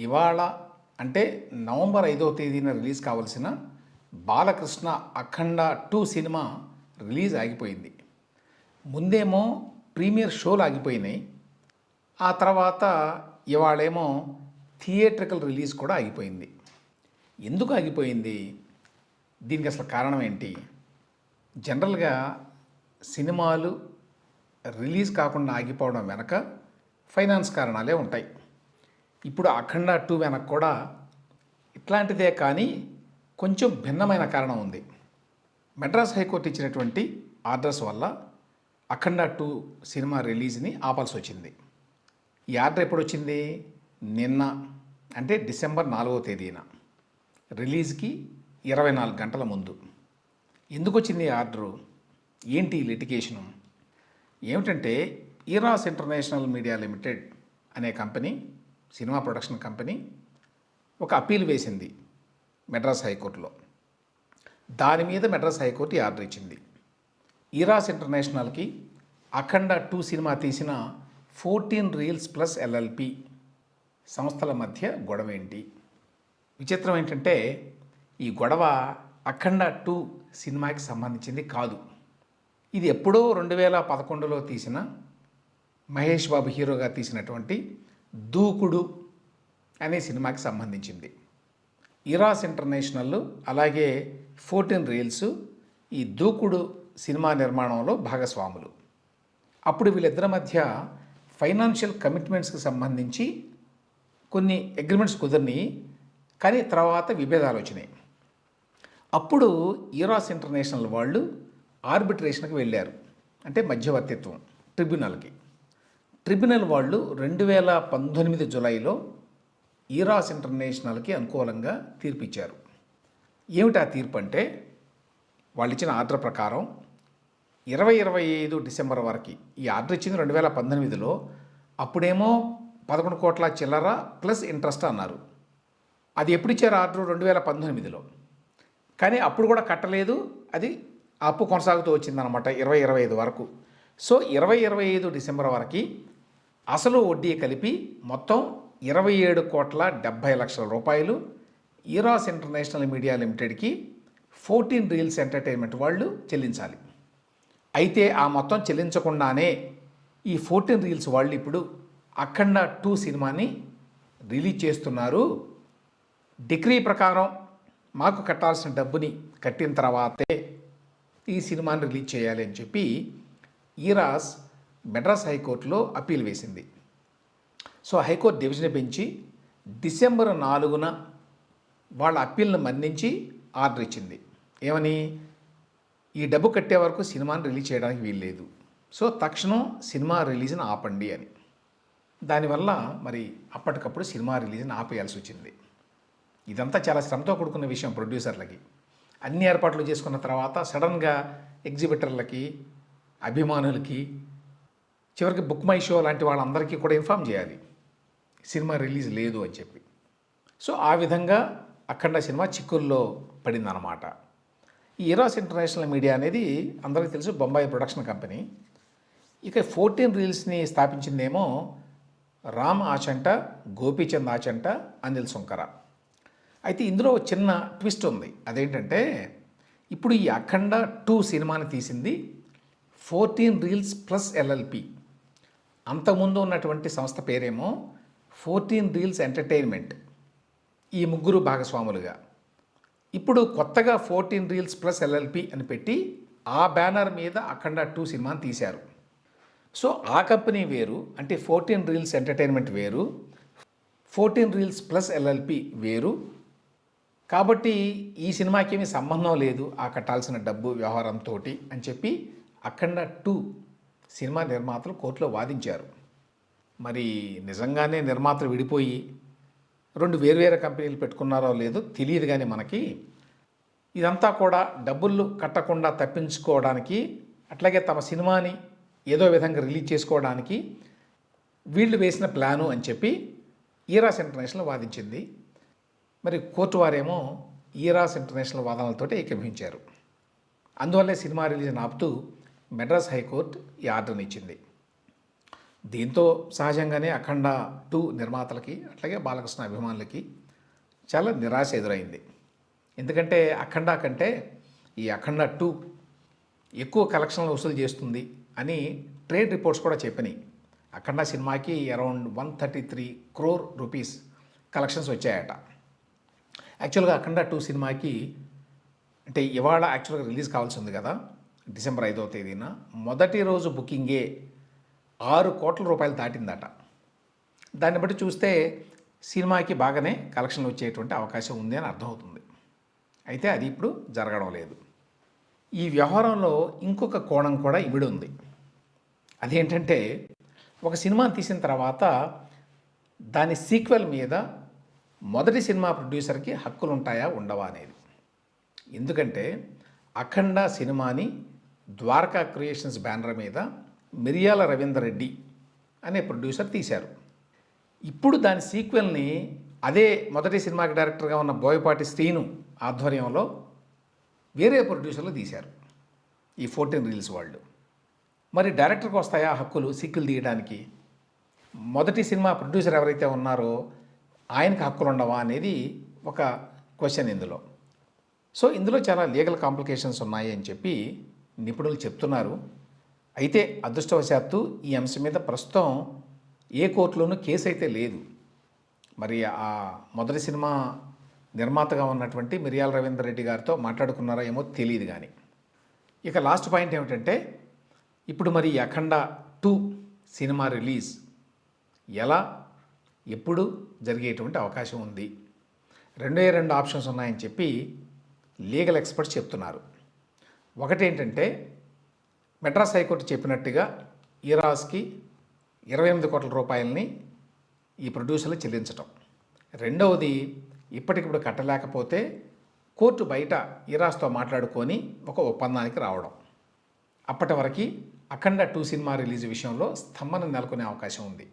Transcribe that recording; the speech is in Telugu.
ఇవాళ అంటే నవంబర్ ఐదవ తేదీన రిలీజ్ కావాల్సిన Balakrishna Akhanda two cinema release ఆగిపోయింది. ముందేమో ప్రీమియర్ షోలు ఆగిపోయినాయి. ఆ తర్వాత ఇవాళేమో థియేట్రికల్ రిలీజ్ కూడా ఆగిపోయింది. ఎందుకు ఆగిపోయింది? దీనికి అసలు కారణం ఏంటి? జనరల్గా సినిమాలు రిలీజ్ కాకుండా ఆగిపోవడం వెనక ఫైనాన్స్ కారణాలే ఉంటాయి. ఇప్పుడు అఖండ టూ వెనక్ కూడా ఇట్లాంటిదే కానీ కొంచెం భిన్నమైన కారణం ఉంది. మెడ్రాస్ హైకోర్టు ఇచ్చినటువంటి ఆర్డర్స్ వల్ల అఖండ టూ సినిమా రిలీజ్ని ఆపాల్సి వచ్చింది ఈ ఆర్డర్ ఎప్పుడు వచ్చింది నిన్న అంటే డిసెంబర్ నాలుగో తేదీన. రిలీజ్కి ఇరవై నాలుగు గంటల ముందు. ఎందుకు వచ్చింది ఈ ఆర్డరు? ఏంటి లిటిగేషను? ఏమిటంటే ఈరాస్ ఇంటర్నేషనల్ మీడియా లిమిటెడ్ అనే కంపెనీ సినిమా ప్రొడక్షన్ కంపెనీ ఒక అప్పీల్ వేసింది మెడ్రాస్ హైకోర్టులో. దాని మీద మెడ్రాస్ హైకోర్టు ఆర్డర్ ఇచ్చింది. ఈరాస్ ఇంటర్నేషనల్కి అఖండ టూ సినిమా తీసిన ఫోర్టీన్ రీల్స్ ప్లస్ ఎల్ఎల్పి సంస్థల మధ్య గొడవ ఏంటి? విచిత్రం ఏంటంటే ఈ గొడవ అఖండ టూ సినిమాకి సంబంధించింది కాదు. ఇది ఎప్పుడో రెండు వేల పదకొండులో తీసిన మహేష్ బాబు హీరోగా తీసినటువంటి దూకుడు అనే సినిమాకి సంబంధించింది. ఇరాస్ ఇంటర్నేషనల్ అలాగే ఫోర్టీన్ రీల్స్ ఈ దూకుడు సినిమా నిర్మాణంలో భాగస్వాములు. అప్పుడు వీళ్ళిద్దరి మధ్య ఫైనాన్షియల్ కమిట్మెంట్స్కి సంబంధించి కొన్ని అగ్రిమెంట్స్ కుదిరినాయి కానీ తర్వాత విభేదాలు వచ్చినాయి. అప్పుడు ఈరాస్ ఇంటర్నేషనల్ వాళ్ళు ఆర్బిట్రేషన్కి వెళ్ళారు. అంటే మధ్యవర్తిత్వం ట్రిబ్యునల్కి. ట్రిబ్యునల్ వాళ్ళు రెండు వేల పంతొమ్మిది జులైలో ఈరాస్ ఇంటర్నేషనల్కి అనుకూలంగా తీర్పిచ్చారు. ఏమిటి ఆ తీర్పు అంటే వాళ్ళు ఇచ్చిన ఆర్డర్ ప్రకారం ఇరవై ఇరవై ఐదు డిసెంబర్ వరకు ఈ ఆర్డర్ ఇచ్చింది రెండు వేల పంతొమ్మిదిలో. అప్పుడేమో పదకొండు కోట్ల చిల్లర ప్లస్ ఇంట్రెస్ట్ అన్నారు. అది ఎప్పుడు ఇచ్చారు ఆర్డర్? రెండు వేల పంతొమ్మిదిలో. కానీ అప్పుడు కూడా కట్టలేదు. అది అప్పు కొనసాగుతూ వచ్చిందనమాట ఇరవై ఇరవై ఐదు వరకు. సో ఇరవై ఇరవై ఐదు డిసెంబర్ వరకు అసలు వడ్డీ కలిపి మొత్తం ఇరవై ఏడు కోట్ల డెబ్భై లక్షల రూపాయలు ఈరాస్ ఇంటర్నేషనల్ మీడియా లిమిటెడ్కి ఫోర్టీన్ రీల్స్ ఎంటర్టైన్మెంట్ వాళ్ళు చెల్లించాలి. అయితే ఆ మొత్తం చెల్లించకుండానే ఈ ఫోర్టీన్ రీల్స్ వాళ్ళు ఇప్పుడు అఖండ టూ సినిమాని రిలీజ్ చేస్తున్నారు. డిగ్రీ ప్రకారం మాకు కట్టాల్సిన డబ్బుని కట్టిన తర్వాతే ఈ సినిమాని రిలీజ్ చేయాలి అని చెప్పి ఈరాస్ మెడ్రాస్ హైకోర్టులో అప్పీల్ వేసింది. సో హైకోర్టు డివిజన్ పెంచి డిసెంబర్ నాలుగున వాళ్ళ అప్పీల్ని మన్నించి ఆర్డర్ ఇచ్చింది. ఏమని? ఈ డబ్బు కట్టే వరకు సినిమాని రిలీజ్ చేయడానికి వీల్లేదు. సో తక్షణం సినిమా రిలీజ్ని ఆపండి అని. దానివల్ల మరి అప్పటికప్పుడు సినిమా రిలీజ్ని ఆపేయాల్సి వచ్చింది. ఇదంతా చాలా శ్రమతో కూడుకున్న విషయం ప్రొడ్యూసర్లకి. అన్ని ఏర్పాట్లు చేసుకున్న తర్వాత సడన్గా ఎగ్జిబిటర్లకి అభిమానులకి చివరికి బుక్ మై షో లాంటి వాళ్ళందరికీ కూడా ఇన్ఫామ్ చేయాలి. సినిమా రిలీజ్ లేదు అని చెప్పి. సో ఆ విధంగా అఖండ సినిమా చిక్కుల్లో పడిందన్నమాట. ఈ ఇరాస్ ఇంటర్నేషనల్ మీడియా అనేది అందరికీ తెలుసు బొంబాయి ప్రొడక్షన్ కంపెనీ. ఇక ఫోర్టీన్ రీల్స్ని స్థాపించిందేమో రామ్ ఆచంట గోపీచంద్ ఆచంట అనిల్ సుంకర అయితే ఇందులో ఒక చిన్న ట్విస్ట్ ఉంది. అదేంటంటే ఇప్పుడు ఈ అఖండ టూ సినిమాని తీసింది ఫోర్టీన్ రీల్స్ ప్లస్ ఎల్ఎల్పి. అంతకుముందు ఉన్నటువంటి సంస్థ పేరేమో ఫోర్టీన్ రీల్స్ ఎంటర్టైన్మెంట్ ఈ ముగ్గురు భాగస్వాములుగా. ఇప్పుడు కొత్తగా ఫోర్టీన్ రీల్స్ ప్లస్ ఎల్ఎల్పి అని పెట్టి ఆ బ్యానర్ మీద అఖండ టూ సినిమాని తీశారు. సో ఆ కంపెనీ వేరు అంటే ఫోర్టీన్ రీల్స్ ఎంటర్టైన్మెంట్ వేరు ఫోర్టీన్ రీల్స్ ప్లస్ ఎల్ఎల్పి వేరు. కాబట్టి ఈ సినిమాకి ఏమీ సంబంధం లేదు ఆ కట్టాల్సిన డబ్బు వ్యవహారంతో అని చెప్పి అఖండ టూ సినిమా నిర్మాతలు కోర్టులో వాదించారు. మరి నిజంగానే నిర్మాతలు విడిపోయి రెండు వేర్వేరు కంపెనీలు పెట్టుకున్నారో లేదో తెలియదు కానీ మనకి. ఇదంతా కూడా డబ్బులు కట్టకుండా తప్పించుకోవడానికి అట్లాగే తమ సినిమాని ఏదో విధంగా రిలీజ్ చేసుకోవడానికి వీళ్ళు వేసిన ప్లాను అని చెప్పి ఈరాస్ ఇంటర్నేషనల్ వాదించింది. మరి కోర్టు వారేమో ఈరాస్ ఇంటర్నేషనల్ వాదనలతోటి ఏకీభవించారు. అందువల్లే సినిమా రిలీజ్ ఆపుతూ మెడ్రాస్ హైకోర్టు ఈ ఆర్డర్ని ఇచ్చింది. దీంతో సహజంగానే అఖండ టూ నిర్మాతలకి అట్లాగే బాలకృష్ణ అభిమానులకి చాలా నిరాశ ఎదురైంది. ఎందుకంటే అఖండ కంటే ఈ అఖండ టూ ఎక్కువ కలెక్షన్లు వసూలు చేస్తుంది అని ట్రేడ్ రిపోర్ట్స్ కూడా చెప్పినాయి. అఖండ సినిమాకి around one thirty three crore rupees collections వచ్చాయట. యాక్చువల్గా అఖండ టూ సినిమాకి అంటే ఇవాళ యాక్చువల్గా రిలీజ్ కావాల్సి ఉంది కదా. డిసెంబర్ ఐదవ తేదీన మొదటి రోజు బుకింగే ఆరు కోట్ల రూపాయలు దాటిందట. దాన్ని బట్టి చూస్తే సినిమాకి బాగానే కలెక్షన్లు వచ్చేటువంటి అవకాశం ఉంది అని అర్థమవుతుంది. అయితే అది ఇప్పుడు జరగడం లేదు. ఈ వ్యవహారంలో ఇంకొక కోణం కూడా ఇమిడి ఉంది. అదేంటంటే ఒక సినిమాని తీసిన తర్వాత దాని సీక్వెల్ మీద మొదటి సినిమా ప్రొడ్యూసర్కి హక్కులు ఉంటాయా ఉండవా అనేది. ఎందుకంటే అఖండ సినిమాని ద్వారకా క్రియేషన్స్ బ్యానర్ మీద మిరియాల రవీందర్ రెడ్డి అనే ప్రొడ్యూసర్ తీశారు. ఇప్పుడు దాని సీక్వెల్ని అదే మొదటి సినిమాకి డైరెక్టర్గా ఉన్న బోయపాటి శ్రీను ఆధ్వర్యంలో వేరే ప్రొడ్యూసర్లు తీశారు. ఈ ఫోర్టీన్ రీల్స్ వాళ్ళు. మరి డైరెక్టర్కి వస్తాయా హక్కులు సీక్వెల్ తీయడానికి? మొదటి సినిమా ప్రొడ్యూసర్ ఎవరైతే ఉన్నారో ఆయనకి హక్కులు ఉండవా అనేది ఒక క్వశ్చన్ ఇందులో. సో ఇందులో చాలా లీగల్ కాంప్లికేషన్స్ ఉన్నాయి అని చెప్పి నిపుణులు చెప్తున్నారు. అయితే అదృష్టవశాత్తు ఈ అంశం మీద ప్రస్తుతం ఏ కోర్టులోనూ కేసు అయితే లేదు. మరి ఆ మొదటి సినిమా నిర్మాతగా ఉన్నటువంటి మిరియాల రవీందర్ రెడ్డి గారితో మాట్లాడుకున్నారా ఏమో తెలియదు కానీ ఇక లాస్ట్ పాయింట్ ఏమిటంటే ఇప్పుడు మరి అఖండ టూ సినిమా రిలీజ్ ఎలా ఎప్పుడు జరిగేటువంటి అవకాశం ఉంది. రెండే రెండు ఆప్షన్స్ ఉన్నాయని చెప్పి లీగల్ ఎక్స్పర్ట్స్ చెప్తున్నారు. ఒకటేంటంటే మెడ్రాస్ హైకోర్టు చెప్పినట్టుగా ఈరాస్కి ఇరవై ఎనిమిది కోట్ల రూపాయలని ఈ ప్రొడ్యూసర్లు చెల్లించటం. రెండవది ఇప్పటికిప్పుడు కట్టలేకపోతే కోర్టు బయట ఈరాస్తో మాట్లాడుకొని ఒక ఒప్పందానికి రావడం. అప్పటి వరకు అఖండ టూ సినిమా రిలీజ్ విషయంలో స్తంభన నెలకొనే అవకాశం ఉంది.